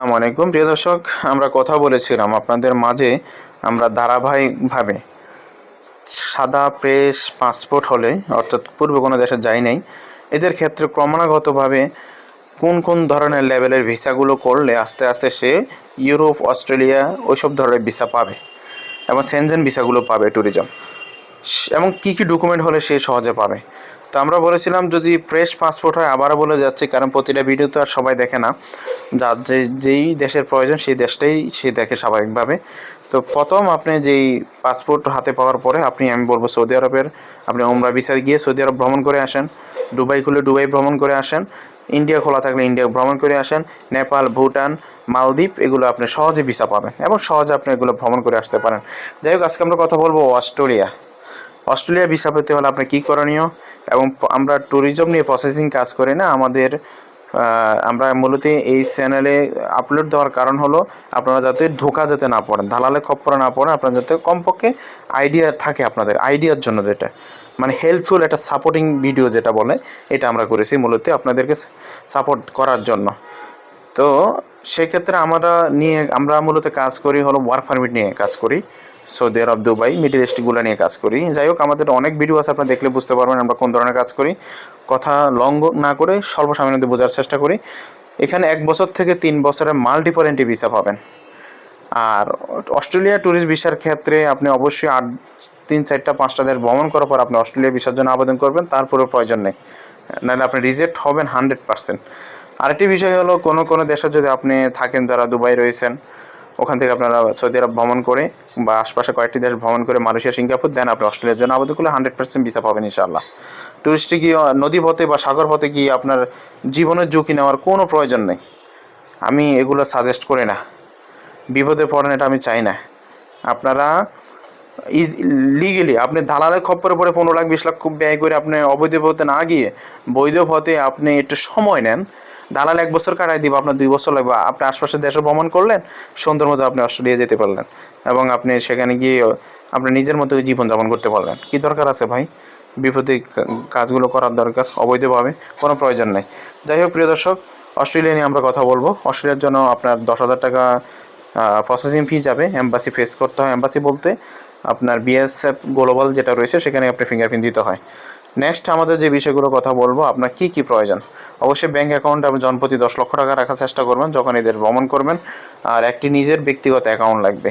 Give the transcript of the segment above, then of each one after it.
আসসালামু আলাইকুম। প্রিয় দর্শক, আমরা কথা বলেছিলাম আপনাদের মাঝে আমরা ধারাবাহিকভাবে সাদা প্রেস পাসপোর্ট হলে, অর্থাৎ পূর্বে কোনো দেশে যাই নাই, এদের ক্ষেত্রে ক্রমাগতভাবে কোন কোন ধরনের লেভেলের ভিসাগুলো করলে আস্তে আস্তে সে ইউরোপ, অস্ট্রেলিয়া ওইসব ধরনের ভিসা পাবে এবং সেনজেন ভিসাগুলো পাবে ট্যুরিজম এবং কী কী ডকুমেন্ট হলে সে সহজে পাবে? তো আমরা বলেছিলাম যদি ফ্রেশ পাসপোর্ট হয়, আবারও বলে যাচ্ছি, কারণ প্রতিটা ভিডিও তো আর সবাই দেখে না। যার যে যেই দেশের প্রয়োজন, সেই দেশটাই সে দেখে স্বাভাবিকভাবে। তো প্রথম আপনি যেই পাসপোর্ট হাতে পাওয়ার পরে, আপনি, আমি বলব সৌদি আরবের, আপনি ওমরা ভিসা গিয়ে সৌদি আরব ভ্রমণ করে আসেন। দুবাই খুলে দুবাই ভ্রমণ করে আসেন। ইন্ডিয়া খোলা থাকলে ইন্ডিয়া ভ্রমণ করে আসেন। নেপাল, ভুটান, মালদ্বীপ, এগুলো আপনি সহজে ভিসা পাবেন এবং সহজে আপনি এগুলো ভ্রমণ করে আসতে পারেন। যাই হোক, আজকে আমরা কথা বলব অস্ট্রেলিয়া। অস্ট্রেলিয়া ভিসা পেতে হলে আপনার কী করণীয়? এবং আমরা ট্যুরিজম নিয়ে প্রসেসিং কাজ করি না। আমাদের আমরা মূলত এই চ্যানেলে আপলোড দেওয়ার কারণ হলো, আপনারা যাতে ধোকা যাতে না পড়েন, দালালে খপ্পরে না পড়েন, আপনারা যাতে কমপক্ষে আইডিয়া থাকে আপনাদের আইডিয়ার জন্য যেটা। মানে হেল্পফুল একটা সাপোর্টিং ভিডিও যেটা বলে, এটা আমরা করেছি মূলত আপনাদেরকে সাপোর্ট করার জন্য। তো সেক্ষেত্রে আমরা নিয়ে, আমরা মূলত কাজ করি হলো ওয়ার্ক পারমিট নিয়ে কাজ করি। সৌদি আরব দুবাই মিডিল ইস্টগুলো নিয়ে কাজ করি। যাই হোক, আমাদের অনেক ভিডিও আছে, আপনারা দেখলে বুঝতে পারবেন আমরা কোন ধরনের কাজ করি। কথা লং না করে মধ্যে বোঝার চেষ্টা করি। এখানে এক বছর থেকে তিন বছরের মাল্টিপল এন্ট্রি ভিসা পাবেন। আর অস্ট্রেলিয়া ট্যুরিস্ট ভিসার ক্ষেত্রে আপনি অবশ্যই আট, তিন, চারটা, পাঁচটা দেশ ভ্রমণ করার পর আপনি অস্ট্রেলিয়া ভিসার জন্য আবেদন করবেন তারপরে প্রয়োজন নেই। নাহলে আপনি রিজেক্ট হবেন হান্ড্রেড পার্সেন্ট আরেকটি বিষয় হলো, কোনো কোনো দেশে যদি আপনি থাকেন যারা দুবাই রয়েছেন, ওখান থেকে আপনারা সৌদি আরব ভ্রমণ করে বা আশপাশে কয়েকটি দেশ ভ্রমণ করে মালয়েশিয়া, সিঙ্গাপুর, দেন আপনি অস্ট্রেলিয়ার জন্য আবেদন করলে হান্ড্রেড পার্সেন্ট ভিসা পাবেন ইনশাল্লাহ টুরিস্টে গিয়ে নদী পথে বা সাগর পথে গিয়ে আপনার জীবনের ঝুঁকি নেওয়ার কোনো প্রয়োজন নেই? আমি এগুলো সাজেস্ট করি না। বিপদে পড়েন এটা আমি চাই না। আপনারা ইজ লিগেলি আপনি দালালের খপ্পরে পরে পনেরো লাখ, বিশ লাখ খুব ব্যয় করে আপনি অবৈধ পথে না গিয়ে বৈধ পথে আপনি একটু সময় নেন। দালাল এক বছর কাটাই দিব, আপনার দুই বছর লাগবে। আপনি আশপাশের দেশে ভ্রমণ করলেন, সুন্দর মতো আপনি অস্ট্রেলিয়া যেতে পারলেন এবং আপনি সেখানে গিয়ে আপনি নিজের মতো জীবনযাপন করতে পারলেন। কি দরকার আছে ভাই? বিপদে কাজগুলো করার দরকার, অবৈধভাবে কোনো প্রয়োজন নেই। যাই হোক, প্রিয় দর্শক, অস্ট্রেলিয়া নিয়ে আমরা কথা বলব। অস্ট্রেলিয়ার জন্য আপনার দশ হাজার টাকা প্রসেসিং ফি যাবে এম্বাসি ফেস করতে হয়। এম্বাসি বলতে আপনার বিএসএফ গ্লোবাল যেটা রয়েছে, সেখানে আপনি ফিঙ্গারপ্রিন্ট দিতে হয়। নেক্সট আমাদের যে বিষয়গুলো কথা বলব, আপনার কি কি প্রয়োজন? অবশ্যই ব্যাংক অ্যাকাউন্ট আপনি জনপ্রতি দশ লক্ষ টাকা রাখার চেষ্টা করবেন, যখন এদের ভ্রমণ করবেন, আর একটি নিজের ব্যক্তিগত অ্যাকাউন্ট লাগবে।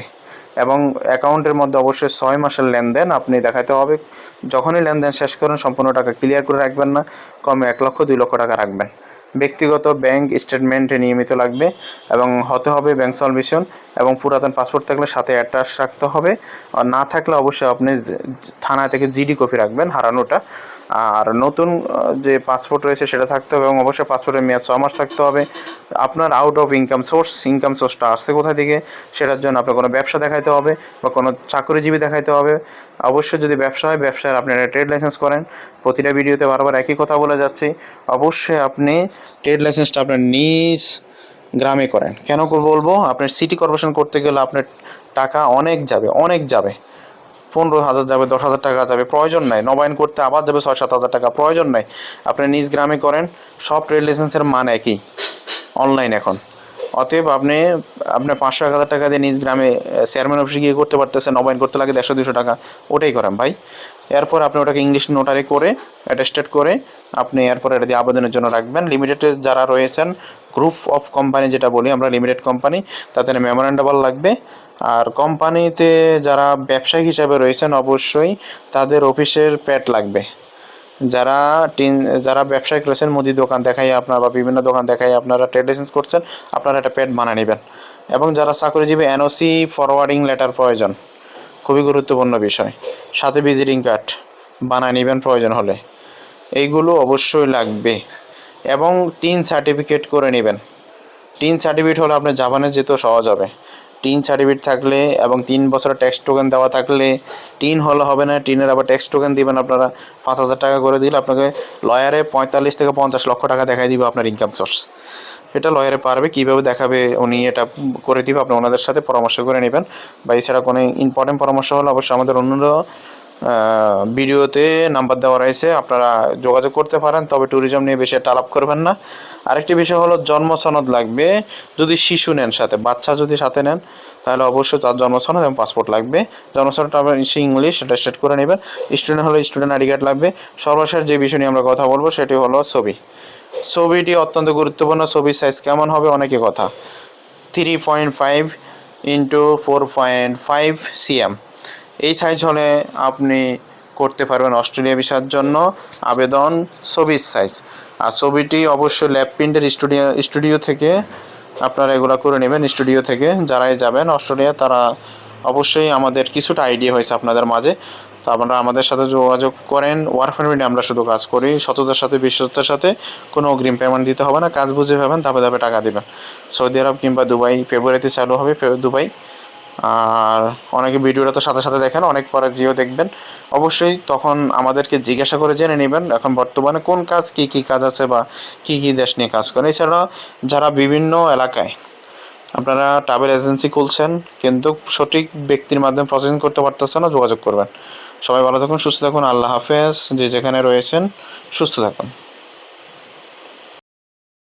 এবং অ্যাকাউন্টের মধ্যে অবশ্যই ছয় মাসের লেনদেন আপনি দেখাতে হবে। যখনই লেনদেন শেষ করেন, সম্পূর্ণ টাকা ক্লিয়ার করে রাখবেন না, কমে এক লক্ষ, দুই লক্ষ টাকা রাখবেন। ব্যক্তিগত ব্যাংক স্টেটমেন্ট নিয়মিত লাগবে এবং হতে হবে ব্যাংক সলভেশন এবং পুরাতন পাসপোর্ট থাকলে সাথে অ্যাটাচ রাখতে হবে। আর না থাকলে অবশ্যই আপনি থানা থেকে জিডি কপি রাখবেন হারানোটা। আর নতুন যে পাসপোর্ট রয়েছে সেটা থাকতে হবে এবং অবশ্যই পাসপোর্টের মেয়াদ ছ মাস থাকতে হবে। আপনার out of income source income সোর্সটা আসছে কোথা থেকে, সেটার জন্য আপনার কোনো ব্যবসা দেখাইতে হবে বা কোনো চাকরিজীবী দেখাইতে হবে। অবশ্যই যদি ব্যবসা হয়, ব্যবসার আপনি একটা ট্রেড লাইসেন্স করেন। প্রতিটা ভিডিওতে বারবার একই কথা বলে যাচ্ছি। অবশ্যই আপনি ট্রেড লাইসেন্সটা আপনার নিজ গ্রামে করেন। কেন বলব? আপনার সিটি কর্পোরেশন করতে গেলে আপনার টাকা অনেক যাবে অনেক যাবে। পনেরো হাজার যাবে, দশ হাজার টাকা যাবে, প্রয়োজন নাই। নবায়ন করতে আবার যাবে ছয়, সাত হাজার টাকা, প্রয়োজন নাই। আপনি নিজ গ্রামে করেন, সব ট্রেড লাইসেন্সের মান একই অনলাইন এখন। অতএব আপনি আপনার পাঁচশো এক হাজার টাকা দিয়ে নিজ গ্রামে চেয়ারম্যান অফিসে গিয়ে করতে পারতেছেন, নবায়ন করতে লাগে দেড়শো দুশো টাকা, ওটাই করেন ভাই। এরপর আপনি ওটাকে ইংলিশ নোটারি করে অ্যাটেস্টেড করে, আপনি এরপর এটা দিয়ে আবেদনের জন্য রাখবেন। লিমিটেড যারা রয়েছেন গ্রুপ অফ কোম্পানি যেটা বলি আমরা লিমিটেড কোম্পানি তাদের মেমোরেন্ডাবল লাগবে। আর কোম্পানিতে যারা ব্যবসায়িক হিসাবে রয়েছেন, অবশ্যই তাদের অফিসের প্যাট লাগবে। যারা টিন, যারা ব্যবসায়িক রয়েছেন, মুদি দোকান দেখাই আপনার বা বিভিন্ন দোকান দেখাই আপনারা ট্রেড লাইসেন্স করছেন, আপনারা একটা প্যাড বানিয়ে নেবেন। এবং যারা চাকরিজীবী এনওসি ফরওয়ার্ডিং লেটার প্রয়োজন, খুবই গুরুত্বপূর্ণ বিষয়। সাথে ভিজিটিং কার্ড বানায় নেবেন প্রয়োজন হলে। এইগুলো অবশ্যই লাগবে। এবং টিন সার্টিফিকেট করে নেবেন। টিন সার্টিফিকেট হলে আপনার জাপানে যেতেও সহজ হবে। টিন সার্টিফিকেট থাকলে এবং তিন বছরের ট্যাক্স টোকেন দেওয়া থাকলে টিন হলে হবে না টিনের আবার ট্যাক্স টোকেন দিবেন আপনারা। পাঁচ হাজার টাকা করে দিলে আপনাকে লয়ারে পঁয়তাল্লিশ থেকে পঞ্চাশ লক্ষ টাকা দেখাই দিবে আপনার ইনকাম সোর্স এটা লয়ারে পারবে কীভাবে দেখাবে উনি এটা করে দিবে আপনি ওনাদের সাথে পরামর্শ করে নেবেন। বা এছাড়া কোনো ইম্পর্টেন্ট পরামর্শ হলে অবশ্যই আমাদের অন্য আহ, ভিডিওতে নাম্বার দেওয়া রয়েছে, আপনারা যোগাযোগ করতে পারেন, তবে ট্যুরিজম নিয়ে বেশি একটা আলাপ করবেন না। আরেকটি বিষয় হলো, জন্ম সনদ লাগবে যদি শিশু নেন সাথে, বাচ্চা যদি সাথে নেন, তাহলে অবশ্যই তার জন্ম সনদ এবং পাসপোর্ট লাগবে। জন্ম সনদটা আপনার ইংলিশ সেটা সেট করে নেবেন। স্টুডেন্ট হলে স্টুডেন্ট আইডি কার্ড লাগবে। সর্বশেষ যে বিষয় নিয়ে আমরা কথা বলব, সেটি হলো ছবি। ছবিটি অত্যন্ত গুরুত্বপূর্ণ, ছবির সাইজ কেমন হবে, অনেকে কথা। Three point five into four point five CM এই সাইজ হলে আপনি করতে পারবেন অস্ট্রেলিয়া ভিসার জন্য আবেদন ছবির সাইজ আর ছবিটি অবশ্যই ল্যাব প্রিন্টের স্টুডিও স্টুডিও থেকে আপনারা এগুলো করে নেবেন, স্টুডিও থেকে যারাই যাবেন অস্ট্রেলিয়া, তারা অবশ্যই আমাদের কিছুটা আইডিয়া হয়েছে আপনাদের মাঝে। তো আপনারা আমাদের সাথে যোগাযোগ করেন ওয়ার্ক পারমিটে আমরা শুধু কাজ করি। সততার সাথে বিশ্বস্ততার সাথে কোনো অগ্রিম পেমেন্ট দিতে হবে না। কাজ বুঝে পাবেন ধাপে ধাপে টাকা দেবেন। সৌদি আরব কিংবা দুবাই ফেব্রুয়ারিতে চালু হবে দুবাই। আর অনেকে ভিডিওটা তো সাথে সাথে দেখেন, অনেক পরে জিও দেখবেন। অবশ্যই তখন আমাদেরকে জিজ্ঞাসা করে জেনে নেবেন এখন বর্তমানে কোন কাজ, কি কি কাজ আছে বা কি কি দেশ নিয়ে কাজ করে। এছাড়া যারা বিভিন্ন এলাকায়, আপনারা ট্রাভেল এজেন্সি খুলছেন, কিন্তু সঠিক ব্যক্তির মাধ্যমে প্রসেসিং করতে পারতেছে না, যোগাযোগ করবেন। সবাই ভালো থাকুন, সুস্থ থাকুন, আল্লাহ হাফেজ, যে যেখানে রয়েছেন, সুস্থ থাকুন।